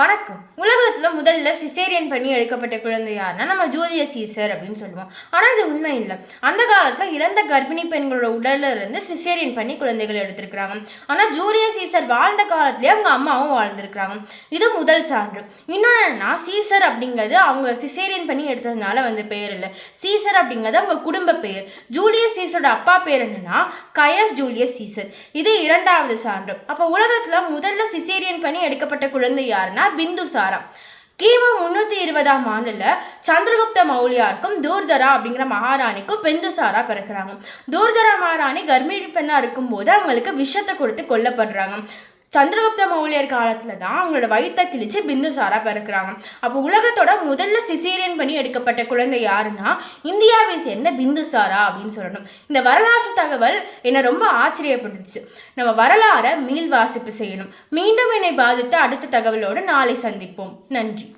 வணக்கம். உலகத்தில் முதல்ல சிசேரியன் பண்ணி எடுக்கப்பட்ட குழந்தை யாருன்னா நம்ம ஜூலியஸ் சீசர் அப்படின்னு சொல்லுவோம். ஆனால் இது உண்மை இல்லை. அந்த காலத்தில் இறந்த கர்ப்பிணி பெண்களோட உடல்ல இருந்து சிசேரியன் பண்ணி குழந்தைகள் எடுத்திருக்கிறாங்க. ஆனால் ஜூலிய சீசர் வாழ்ந்த காலத்திலேயே அவங்க அம்மாவும் வாழ்ந்திருக்கிறாங்க. இது முதல் சான்று. இன்னொன்று என்னன்னா சீசர் அப்படிங்கிறது அவங்க சிசேரியன் பண்ணி எடுத்ததுனால வந்து பெயர் இல்லை. சீசர் அப்படிங்கிறது அவங்க குடும்ப பெயர் ஜூலியஸ் சீசரோட அப்பா பேர் என்னன்னா கயஸ் ஜூலியஸ் சீசர். இது இரண்டாவது சான்று. அப்போ உலகத்தில் முதல்ல சிசேரியன் பண்ணி எடுக்கப்பட்ட குழந்தை யாருன்னா பிந்துசாரா கிமு முன்னூத்தி இருபதாம் ஆண்டுல சந்திரகுப்த மௌலியாருக்கும் தூர்தரா அப்படிங்கிற மகாராணிக்கும் பிந்துசாரா பிறக்கிறாங்க. தூர்தரா மகாராணி கர்ப்பிணி பெண்ணா இருக்கும்போது அவங்களுக்கு விஷத்தை கொடுத்து கொல்லப்படுறாங்க. சந்திரகுப்த மௌலியர் காலத்தில் தான் அவங்களோட வயிற்றை கிழிச்சு பிந்துசாரா பிறக்கிறாங்க. அப்போ உலகத்தோட முதல்ல சிசேரியன் பண்ணி எடுக்கப்பட்ட குழந்தை யாருன்னா இந்தியாவை சேர்ந்த பிந்துசாரா அப்படின்னு சொல்லணும். இந்த வரலாற்று தகவல் என்னை ரொம்ப ஆச்சரியப்படுத்துச்சு. நம்ம வரலாறை மீள் வாசிப்பு செய்யணும். மீண்டும் என்னை பாதித்த அடுத்த தகவலோடு நாளை சந்திப்போம். நன்றி.